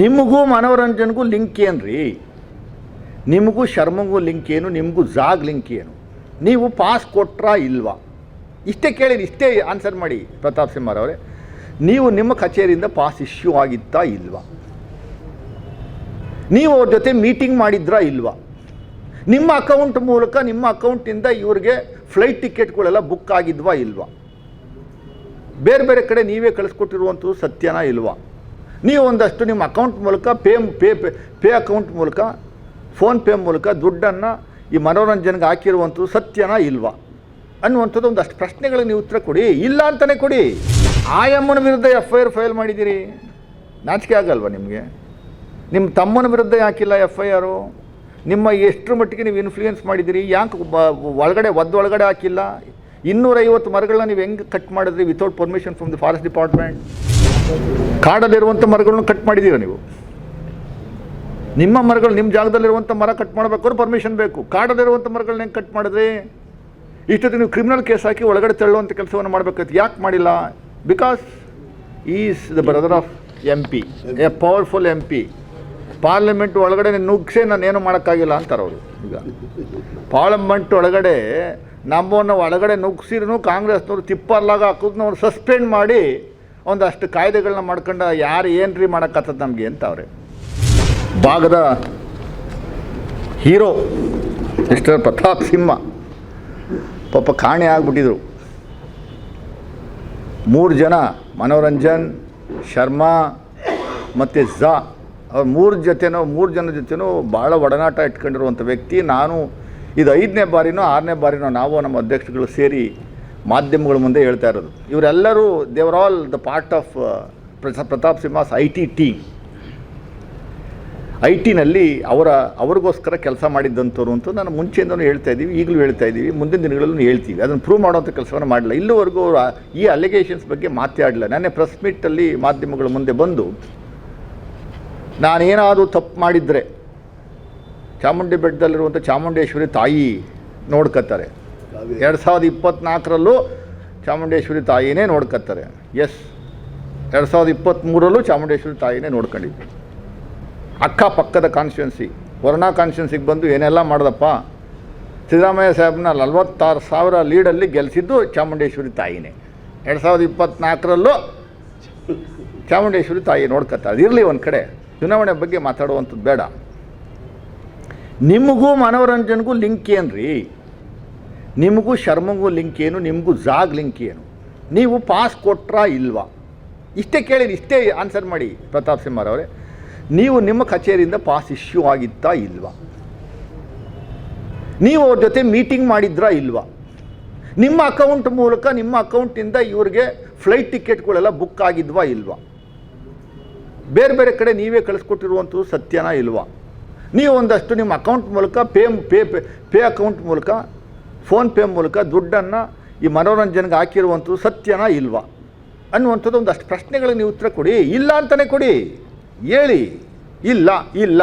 ನಿಮಗೂ ಮನೋರಂಜನೆಗೂ ಲಿಂಕ್ ಏನ್ರಿ? ನಿಮಗೂ ಶರ್ಮಗೂ ಲಿಂಕ್ ಏನು, ನಿಮಗೂ ಜಾಗ್ ಲಿಂಕ್ ಏನು? ನೀವು ಪಾಸ್ ಕೊಟ್ರಾ ಇಲ್ವಾ? ಇಷ್ಟೇ ಕೇಳಿ ಇಷ್ಟೇ ಆನ್ಸರ್ ಮಾಡಿ ಪ್ರತಾಪ್ ಸಿಂಹರವರೇ ನೀವು ನಿಮ್ಮ ಕಚೇರಿಯಿಂದ ಪಾಸ್ ಇಶ್ಯೂ ಆಗಿತ್ತಾ ಇಲ್ವಾ? ನೀವು ಅವ್ರ ಜೊತೆ ಮೀಟಿಂಗ್ ಮಾಡಿದ್ರಾ ಇಲ್ವಾ? ನಿಮ್ಮ ಅಕೌಂಟ್ ಮೂಲಕ, ನಿಮ್ಮ ಅಕೌಂಟಿಂದ ಇವ್ರಿಗೆ ಫ್ಲೈಟ್ ಟಿಕೆಟ್ಗಳೆಲ್ಲ ಬುಕ್ ಆಗಿದ್ವಾ ಇಲ್ವಾ? ಬೇರೆ ಬೇರೆ ಕಡೆ ನೀವೇ ಕಳಿಸ್ಕೊಟ್ಟಿರುವಂಥದ್ದು ಸತ್ಯನಾ ಇಲ್ವಾ? ನೀವು ಒಂದಷ್ಟು ನಿಮ್ಮ ಅಕೌಂಟ್ ಮೂಲಕ ಪೇ ಪೇ, ಪೇ- ಅಕೌಂಟ್ ಮೂಲಕ ಫೋನ್ಪೇ ಮೂಲಕ ದುಡ್ಡನ್ನು ಈ ಮನೋರಂಜನೆಗೆ ಹಾಕಿರುವಂಥದ್ದು ಸತ್ಯನ ಇಲ್ವಾ? ಅನ್ನುವಂಥದ್ದು ಒಂದಷ್ಟು ಪ್ರಶ್ನೆಗಳಿಗೆ ನೀವು ಉತ್ತರ ಕೊಡಿ. ಇಲ್ಲ ಅಂತಲೇ ಕೊಡಿ. ಆಯಮ್ಮನ ವಿರುದ್ಧ ಎಫ್ ಐ ಆರ್ ಫೈಲ್ ಮಾಡಿದ್ದೀರಿ. ನಾಚಿಕೆ ಆಗಲ್ವಾ ನಿಮಗೆ? ನಿಮ್ಮ ತಮ್ಮನ ವಿರುದ್ಧ ಯಾಕಿಲ್ಲ ಎಫ್ ಐ ಆರು ನಿಮ್ಮ ಎಷ್ಟರ ಮಟ್ಟಿಗೆ ನೀವು ಇನ್ಫ್ಲೂಯೆನ್ಸ್ ಮಾಡಿದ್ದೀರಿ? ಯಾಕೆ ಒಳಗಡೆ ಒದ್ದೊಳಗಡೆ ಹಾಕಿಲ್ಲ? ಇನ್ನೂರೈವತ್ತು ಮರಗಳನ್ನ ನೀವು ಹೆಂಗೆ ಕಟ್ ಮಾಡಿದ್ರಿ without permission from the forest department ಕಾಡಲ್ಲಿರುವಂಥ ಮರಗಳನ್ನು ಕಟ್ ಮಾಡಿದ್ದೀರಾ ನೀವು? ನಿಮ್ಮ ಮರಗಳು ನಿಮ್ಮ ಜಾಗದಲ್ಲಿರುವಂಥ ಮರ ಕಟ್ ಮಾಡಬೇಕಾದ್ರೂ ಪರ್ಮಿಷನ್ ಬೇಕು. ಕಾಡಲ್ಲಿರುವಂಥ ಮರಗಳನ್ನ ಹೆಂಗೆ ಕಟ್ ಮಾಡಿದ್ರಿ? ಇಷ್ಟೊತ್ತಿಗೆ ನೀವು ಕ್ರಿಮಿನಲ್ ಕೇಸ್ ಹಾಕಿ ಒಳಗಡೆ ತಳ್ಳುವಂಥ ಕೆಲಸವನ್ನು ಮಾಡಬೇಕಾಯ್ತು. ಯಾಕೆ ಮಾಡಿಲ್ಲ? Because is the brother of M P A powerful M P parliament ಒಳಗಡೆ ನುಗ್ಸೆ, ನಾನು ಏನು ಮಾಡೋಕ್ಕಾಗಿಲ್ಲ ಅಂತಾರೆ ಅವರು. ಈಗ ಪಾರ್ಲಿಮೆಂಟ್ ಒಳಗಡೆ ನಮ್ಮನ್ನು ಒಳಗಡೆ ನುಗ್ಸಿರೂ ಕಾಂಗ್ರೆಸ್ನವರು ತಿಪ್ಪಲ್ಲಾಗ ಹಾಕೋದನ್ನ ಅವ್ರು ಸಸ್ಪೆಂಡ್ ಮಾಡಿ ಒಂದಷ್ಟು ಕಾಯ್ದೆಗಳನ್ನ ಮಾಡ್ಕೊಂಡು ಯಾರು ಏನು ರೀ ಮಾಡೋಕ್ಕತ್ತದ ನಮಗೆ ಅಂತ ಅವ್ರೆ. ಭಾಗದ ಹೀರೋ ಮಿಸ್ಟರ್ ಪ್ರತಾಪ್ ಸಿಂಹ ಪಾಪ ಕಾಣೆ ಆಗಿಬಿಟ್ಟಿದ್ರು. ಮೂರು ಜನ, ಮನೋರಂಜನ್, ಶರ್ಮಾ ಮತ್ತು ಝಾ, ಅವ್ರ ಮೂರು ಜೊತೆನೋ, ಮೂರು ಜನ ಜೊತೆನೂ ಭಾಳ ಒಡನಾಟ ಇಟ್ಕೊಂಡಿರುವಂಥ ವ್ಯಕ್ತಿ. ನಾನು ಇದು ಐದನೇ ಬಾರಿನೋ, ಆರನೇ ಬಾರಿನೋ ನಾವು ನಮ್ಮ ಅಧ್ಯಕ್ಷಗಳು ಸೇರಿ ಮಾಧ್ಯಮಗಳ ಮುಂದೆ ಹೇಳ್ತಾ ಇರೋದು. ಇವರೆಲ್ಲರೂ ದೇವರ್ all the part of Pratap Simha's I T team I ಟಿನಲ್ಲಿ ಅವರ, ಅವ್ರಿಗೋಸ್ಕರ ಕೆಲಸ ಮಾಡಿದ್ದಂಥವ್ರು ಅಂತ ನಾನು ಮುಂಚೆಯಿಂದನೂ ಹೇಳ್ತಾ ಇದ್ದೀವಿ, ಈಗಲೂ ಹೇಳ್ತಾ ಇದ್ದೀವಿ, ಮುಂದಿನ ದಿನಗಳಲ್ಲೂ ಹೇಳ್ತೀವಿ. ಅದನ್ನು ಪ್ರೂವ್ ಮಾಡುವಂಥ ಕೆಲಸವನ್ನು ಮಾಡಲಿಲ್ಲ. ಇಲ್ಲಿವರೆಗೂ ಅವರು ಈ ಅಲಿಗೇಷನ್ಸ್ ಬಗ್ಗೆ ಮಾತಾಡಲಿಲ್ಲ. ನಾನೇ ಪ್ರೆಸ್ ಮೀಟಲ್ಲಿ ಮಾಧ್ಯಮಗಳ ಮುಂದೆ ಬಂದು, ನಾನೇನಾದರೂ ತಪ್ಪು ಮಾಡಿದರೆ ಚಾಮುಂಡಿ ಬೆಟ್ಟದಲ್ಲಿರುವಂಥ ಚಾಮುಂಡೇಶ್ವರಿ ತಾಯಿ ನೋಡ್ಕೊತಾರೆ ಎರಡು ಸಾವಿರದ ಇಪ್ಪತ್ತ್ನಾಲ್ಕರಲ್ಲೂ ಚಾಮುಂಡೇಶ್ವರಿ ತಾಯಿನೇ ನೋಡ್ಕತ್ತಾರೆ. ಎಸ್ ಎರಡು ಸಾವಿರದ ಇಪ್ಪತ್ತ್ಮೂರಲ್ಲೂ ಚಾಮುಂಡೇಶ್ವರಿ ತಾಯಿನೇ ನೋಡ್ಕೊಂಡಿದ್ವಿ ಅಕ್ಕಪಕ್ಕದ ಕಾನ್ಸ್ಟಿಟ್ಯುನ್ಸಿ ವರ್ಣಾ ಕಾನ್ಸ್ಟಿಟ್ಯುನ್ಸಿಗೆ ಬಂದು ಏನೆಲ್ಲ ಮಾಡಿದಪ್ಪ? ಸಿದ್ದರಾಮಯ್ಯ ಸಾಹೇಬ್ನ ನಲ್ವತ್ತಾರು ಸಾವಿರ ಲೀಡಲ್ಲಿ ಗೆಲ್ಲಿಸಿದ್ದು ಚಾಮುಂಡೇಶ್ವರಿ ತಾಯಿನೇ. ಎರಡು ಸಾವಿರದ ಇಪ್ಪತ್ತ್ನಾಲ್ಕರಲ್ಲೂ ಚಾಮುಂಡೇಶ್ವರಿ ತಾಯಿ ನೋಡ್ಕೊತಾರೆ ಇರಲಿ ಒಂದು ಕಡೆ. ಚುನಾವಣೆ ಬಗ್ಗೆ ಮಾತಾಡುವಂಥದ್ದು ಬೇಡ. ನಿಮಗೂ ಮನೋರಂಜನೆಗೂ ಲಿಂಕ್ ಏನ್ರಿ? ನಿಮಗೂ ಶರ್ಮಗೂ ಲಿಂಕ್ ಏನು, ನಿಮಗೂ ಜಾಗ್ ಲಿಂಕ್ ಏನು? ನೀವು ಪಾಸ್ ಕೊಟ್ರಾ ಇಲ್ವಾ? ಇಷ್ಟೇ ಕೇಳಿ ಇಷ್ಟೇ ಆನ್ಸರ್ ಮಾಡಿ ಪ್ರತಾಪ್ ಸಿಂಹರವರೇ ನೀವು ನಿಮ್ಮ ಕಚೇರಿಯಿಂದ ಪಾಸ್ ಇಶ್ಯೂ ಆಗಿತ್ತಾ ಇಲ್ವಾ? ನೀವು ಅವ್ರ ಜೊತೆ ಮೀಟಿಂಗ್ ಮಾಡಿದ್ರಾ ಇಲ್ವಾ? ನಿಮ್ಮ ಅಕೌಂಟ್ ಮೂಲಕ, ನಿಮ್ಮ ಅಕೌಂಟಿಂದ ಇವ್ರಿಗೆ ಫ್ಲೈಟ್ ಟಿಕೆಟ್ಗಳೆಲ್ಲ ಬುಕ್ ಆಗಿದ್ವಾ ಇಲ್ವಾ? ಬೇರೆ ಬೇರೆ ಕಡೆ ನೀವೇ ಕಳಿಸ್ಕೊಟ್ಟಿರುವಂಥದ್ದು ಸತ್ಯನಾ ಇಲ್ವಾ? ನೀವು ಒಂದಷ್ಟು ನಿಮ್ಮ ಅಕೌಂಟ್ ಮೂಲಕ ಪೇ, ಪೇ- ಪೇ ಅಕೌಂಟ್ ಮೂಲಕ ಫೋನ್ಪೇ ಮೂಲಕ ದುಡ್ಡನ್ನು ಈ ಮನೋರಂಜನೆಗೆ ಹಾಕಿರುವಂಥದ್ದು ಸತ್ಯನಾ ಇಲ್ವಾ? ಅನ್ನುವಂಥದ್ದು ಒಂದಷ್ಟು ಪ್ರಶ್ನೆಗಳಿಗೆ ನೀವು ಉತ್ತರ ಕೊಡಿ. ಇಲ್ಲ ಅಂತಲೇ ಕೊಡಿ. ಹೇಳಿ. ಇಲ್ಲ ಇಲ್ಲ.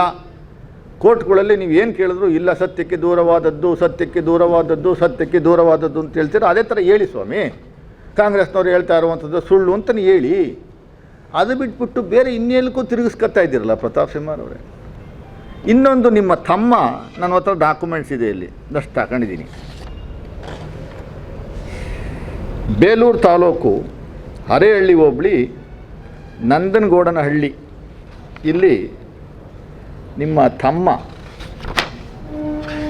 ಕೋರ್ಟ್ಗಳಲ್ಲಿ ನೀವು ಏನು ಕೇಳಿದ್ರು, ಇಲ್ಲ, ಸತ್ಯಕ್ಕೆ ದೂರವಾದದ್ದು ಸತ್ಯಕ್ಕೆ ದೂರವಾದದ್ದು ಸತ್ಯಕ್ಕೆ ದೂರವಾದದ್ದು ಅಂತ ಹೇಳ್ತೀರ? ಅದೇ ಥರ ಹೇಳಿ ಸ್ವಾಮಿ. ಕಾಂಗ್ರೆಸ್ನವ್ರು ಹೇಳ್ತಾ ಇರುವಂಥದ್ದು ಸುಳ್ಳು ಅಂತಲೇ ಹೇಳಿ. ಅದು ಬಿಟ್ಬಿಟ್ಟು ಬೇರೆ ಇನ್ನೇಲಕ್ಕೂ ತಿರುಗಿಸ್ಕೊತಾ ಇದ್ದೀರಲ್ಲ ಪ್ರತಾಪ್ ಸಿಂಹರವರೇ ಇನ್ನೊಂದು ನಿಮ್ಮ ತಮ್ಮ, ನನ್ನ ಹತ್ರ ಡಾಕ್ಯುಮೆಂಟ್ಸ್ ಇದೆ ಇಲ್ಲಿ. ದಷ್ಟು ತಗೊಂಡಿದ್ದೀನಿ. ಬೇಲೂರು ತಾಲೂಕು ಹರೇಹಳ್ಳಿ ಹೋಬಳಿ ನಂದನಗೌಡನಹಳ್ಳಿ. ಇಲ್ಲಿ ನಿಮ್ಮ ತಮ್ಮ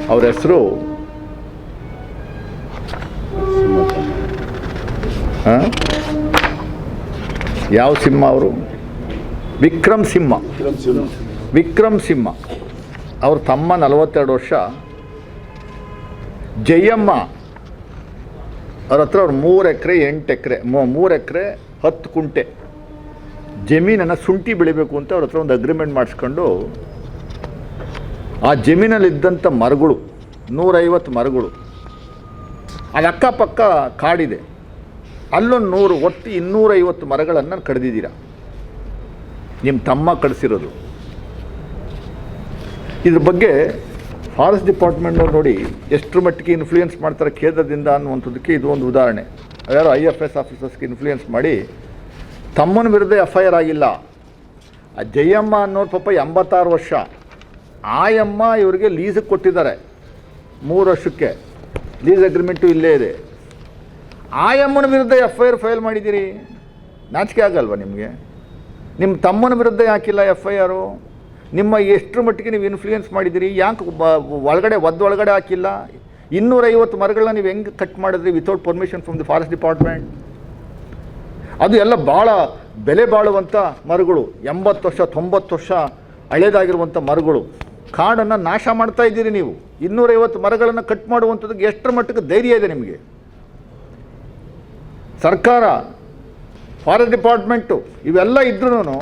ಅವ್ರ ಹೆಸರು? ಯಾವ ಸಿಂಹ ಅವರು? ವಿಕ್ರಮ್ ಸಿಂಹ. ವಿಕ್ರಮ್ ಸಿಂಹ. ಅವ್ರ ತಮ್ಮ ನಲವತ್ತೆರಡು ವರ್ಷ. ಜಯಮ್ಮ ಅವ್ರ ಹತ್ರ ಅವ್ರು ಮೂರು ಎಕರೆ, ಎಂಟು ಎಕರೆ ಮೂರು ಎಕರೆ, ಹತ್ತು ಕುಂಟೆ ಜಮೀನನ್ನು ಶುಂಠಿ ಬೆಳಿಬೇಕು ಅಂತ ಅವ್ರ ಹತ್ರ ಒಂದು ಅಗ್ರಿಮೆಂಟ್ ಮಾಡಿಸ್ಕೊಂಡು ಆ ಜಮೀನಲ್ಲಿದ್ದಂಥ ಮರಗಳು, ನೂರೈವತ್ತು ಮರಗಳು, ಅದು ಅಕ್ಕಪಕ್ಕ ಕಾಡಿದೆ. ಅಲ್ಲೊಂದು ನೂರು, ಒಟ್ಟು ಇನ್ನೂರೈವತ್ತು ಮರಗಳನ್ನು ಕಡ್ದಿದ್ದೀರ? ನಿಮ್ಮ ತಮ್ಮ ಕಡಿಸಿರೋದು ಇದ್ರ ಬಗ್ಗೆ ಫಾರೆಸ್ಟ್ ಡಿಪಾರ್ಟ್ಮೆಂಟ್ನವ್ರು ನೋಡಿ ಎಷ್ಟರ ಮಟ್ಟಿಗೆ ಇನ್ಫ್ಲೂಯೆನ್ಸ್ ಮಾಡ್ತಾರೆ ಕೇಂದ್ರದಿಂದ ಅನ್ನುವಂಥದ್ದಕ್ಕೆ ಇದು ಒಂದು ಉದಾಹರಣೆ. ಯಾರೋ ಐ ಎಫ್ ಎಸ್ ಆಫೀಸರ್ಸ್ಗೆ ಇನ್ಫ್ಲೂಯೆನ್ಸ್ ಮಾಡಿ, ತಮ್ಮನ ವಿರುದ್ಧ ಎಫ್ ಐ ಆರ್ ಆಗಿಲ್ಲ. ಆ ಜಯಮ್ಮ ಅನ್ನೋರು ಪಾಪ ಎಂಬತ್ತಾರು ವರ್ಷ. ಆಯಮ್ಮ ಇವರಿಗೆ ಲೀಸಿಗೆ ಕೊಟ್ಟಿದ್ದಾರೆ. ಮೂರು ವರ್ಷಕ್ಕೆ. ಲೀಸ್ ಅಗ್ರಿಮೆಂಟು ಇಲ್ಲೇ ಇದೆ. ಆಯಮ್ಮನ ವಿರುದ್ಧ ಎಫ್ ಐ ಆರ್ ಫೈಲ್ ಮಾಡಿದ್ದೀರಿ? ನಾಚಿಕೆ ಆಗಲ್ವಾ ನಿಮಗೆ? ನಿಮ್ಮ ತಮ್ಮನ ವಿರುದ್ಧ ಯಾಕಿಲ್ಲ ಎಫ್ ಐ ಆರು ನಿಮ್ಮ ಎಷ್ಟರ ಮಟ್ಟಿಗೆ ನೀವು ಇನ್ಫ್ಲೂಯೆನ್ಸ್ ಮಾಡಿದ್ದೀರಿ? ಯಾಕೆ ಒಳಗಡೆ ಒದ್ದು ಒಳಗಡೆ ಹಾಕಿಲ್ಲ? ಇನ್ನೂರೈವತ್ತು ಮರಗಳನ್ನ ನೀವು ಹೆಂಗೆ ಕಟ್ ಮಾಡಿದ್ರಿ without permission from the forest department ಅದು ಎಲ್ಲ ಭಾಳ ಬೆಲೆ ಬಾಳುವಂಥ ಮರಗಳು, ಎಂಬತ್ತು ವರ್ಷ, ತೊಂಬತ್ತು ವರ್ಷ ಹಳೇದಾಗಿರುವಂಥ ಮರಗಳು. ಕಾಡನ್ನು ನಾಶ ಮಾಡ್ತಾ ಇದ್ದೀರಿ ನೀವು. ಇನ್ನೂರೈವತ್ತು ಮರಗಳನ್ನು ಕಟ್ ಮಾಡುವಂಥದ್ದಕ್ಕೆ ಎಷ್ಟರ ಮಟ್ಟಕ್ಕೆ ಧೈರ್ಯ ಇದೆ ನಿಮಗೆ? ಸರ್ಕಾರ ಫಾರೆಸ್ಟ್ ಡಿಪಾರ್ಟ್ಮೆಂಟು ಇವೆಲ್ಲ ಇದ್ರೂ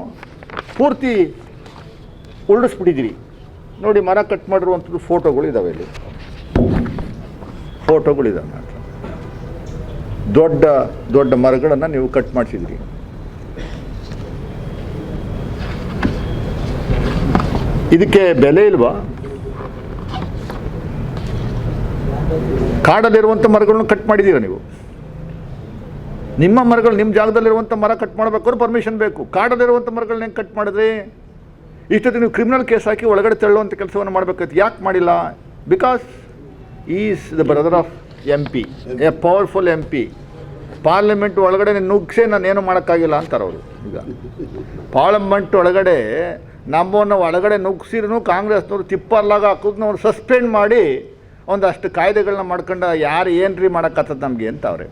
ಪೂರ್ತಿ ಉರುಳಿಸ್ಬಿಟ್ಟಿದ್ದೀರಿ ನೋಡಿ, ಮರ ಕಟ್ ಮಾಡಿರುವಂಥದ್ದು ಫೋಟೋಗಳು ಇದಾವೆ ಇಲ್ಲಿ ಫೋಟೋಗಳಿದ್ದಾವೆ ದೊಡ್ಡ ದೊಡ್ಡ ಮರಗಳನ್ನು ನೀವು ಕಟ್ ಮಾಡಿಸಿದ್ರಿ. ಇದಕ್ಕೆ ಬೆಲೆ ಇಲ್ವಾ? ಕಾಡಲ್ಲಿರುವಂಥ ಮರಗಳನ್ನು ಕಟ್ ಮಾಡಿದ್ದೀರಾ ನೀವು? ನಿಮ್ಮ ಮರಗಳು ನಿಮ್ಮ ಜಾಗದಲ್ಲಿರುವಂಥ ಮರ ಕಟ್ ಮಾಡಬೇಕಾದ್ರೆ ಪರ್ಮಿಷನ್ ಬೇಕು. ಕಾಡಲ್ಲಿರುವಂಥ ಮರಗಳನ್ನ ಹೆಂಗೆ ಕಟ್ ಮಾಡಿದ್ರಿ? ಇಷ್ಟೊತ್ತು ನೀವು ಕ್ರಿಮಿನಲ್ ಕೇಸ್ ಹಾಕಿ ಒಳಗಡೆ ತಳ್ಳುವಂಥ ಕೆಲಸವನ್ನು ಮಾಡಬೇಕಾಯ್ತು. ಯಾಕೆ ಮಾಡಿಲ್ಲ? Because is the brother of M P A powerful M P parliament ಒಳಗಡೆ ನುಗ್ಸೆ ನಾನೇನು ಮಾಡೋಕ್ಕಾಗಿಲ್ಲ ಅಂತಾರೆ ಅವರು. ಈಗ ಪಾರ್ಲಿಮೆಂಟ್ ಒಳಗಡೆ ನಮ್ಮನ್ನು ಒಳಗಡೆ ನುಗ್ಸಿರೂ ಕಾಂಗ್ರೆಸ್ನವ್ರು ತಿಪ್ಪರ್ಲಾಗ ಹಾಕೋದನ್ನ ಅವ್ರು ಸಸ್ಪೆಂಡ್ ಮಾಡಿ ಒಂದಷ್ಟು ಕಾಯ್ದೆಗಳನ್ನ ಮಾಡ್ಕೊಂಡು ಯಾರು ಏನು ರೀ ಮಾಡೋಕ್ಕತ್ತದ ನಮಗೆ ಅಂತ ಅವ್ರೆ.